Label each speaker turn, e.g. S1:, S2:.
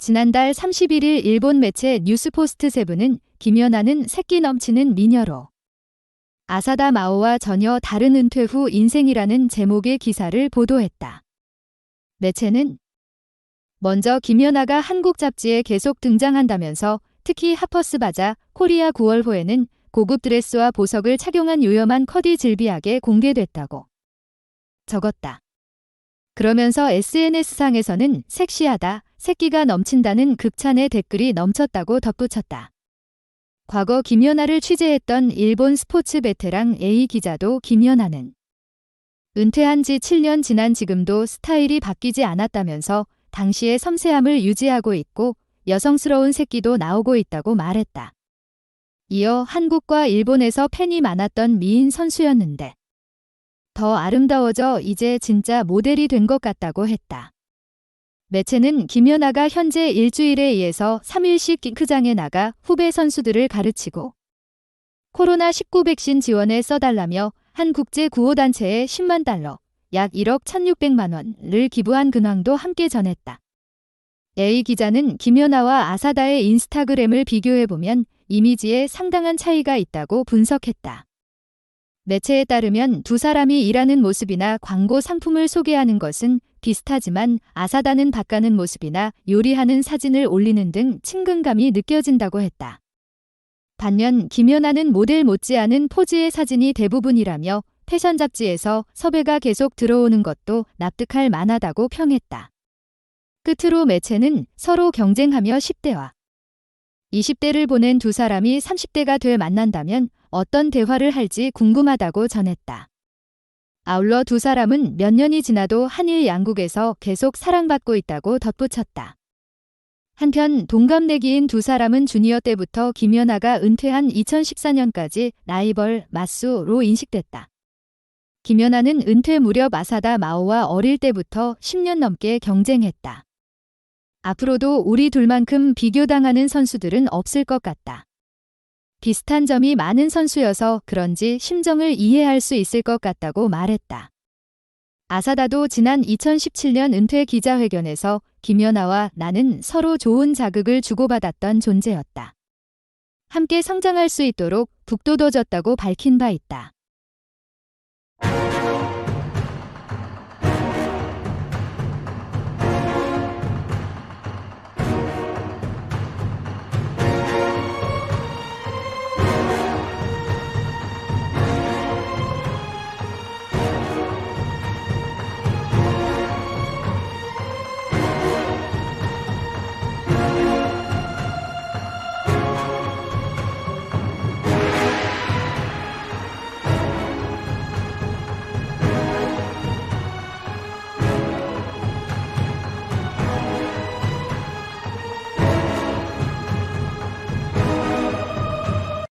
S1: 지난달 31일 일본 매체 뉴스포스트 세븐은 김연아는 새끼 넘치는 미녀로 아사다 마오와 전혀 다른 은퇴 후 인생이라는 제목의 기사를 보도했다. 매체는 먼저 김연아가 한국 잡지에 계속 등장한다면서 특히 하퍼스 바자 코리아 9월호에는 고급 드레스와 보석을 착용한 요염한 커디 질비하게 공개됐다고 적었다. 그러면서 SNS상에서는 섹시하다, 새끼가 넘친다는 극찬의 댓글이 넘쳤다고 덧붙였다. 과거 김연아를 취재했던 일본 스포츠 베테랑 A 기자도 김연아는 은퇴한 지 7년 지난 지금도 스타일이 바뀌지 않았다면서 당시의 섬세함을 유지하고 있고 여성스러운 새끼도 나오고 있다고 말했다. 이어 한국과 일본에서 팬이 많았던 미인 선수였는데 더 아름다워져 이제 진짜 모델이 된 것 같다고 했다. 매체는 김연아가 현재 일주일에 의해서 3일씩 킹크장에 나가 후배 선수들을 가르치고 코로나19 백신 지원에 써달라며 한 국제 구호단체에 10만 달러, 약 1억 1,600만 원을 기부한 근황도 함께 전했다. A 기자는 김연아와 아사다의 인스타그램을 비교해보면 이미지에 상당한 차이가 있다고 분석했다. 매체에 따르면 두 사람이 일하는 모습이나 광고 상품을 소개하는 것은 비슷하지만 아사다는 바가는 모습이나 요리하는 사진을 올리는 등 친근감이 느껴진다고 했다. 반면 김연아는 모델 못지않은 포즈의 사진이 대부분이라며 패션 잡지에서 섭외가 계속 들어오는 것도 납득할 만하다고 평했다. 끝으로 매체는 서로 경쟁하며 10대와 20대를 보낸 두 사람이 30대가 돼 만난다면 어떤 대화를 할지 궁금하다고 전했다. 아울러 두 사람은 몇 년이 지나도 한일 양국에서 계속 사랑받고 있다고 덧붙였다. 한편 동갑내기인 두 사람은 주니어 때부터 김연아가 은퇴한 2014년까지 라이벌 맞수로 인식됐다. 김연아는 은퇴 무렵 아사다 마오와 어릴 때부터 10년 넘게 경쟁했다. 앞으로도 우리 둘만큼 비교당하는 선수들은 없을 것 같다. 비슷한 점이 많은 선수여서 그런지 심정을 이해할 수 있을 것 같다고 말했다. 아사다도 지난 2017년 은퇴 기자회견에서 김연아와 나는 서로 좋은 자극을 주고받았던 존재였다. 함께 성장할 수 있도록 북돋워졌다고 밝힌 바 있다.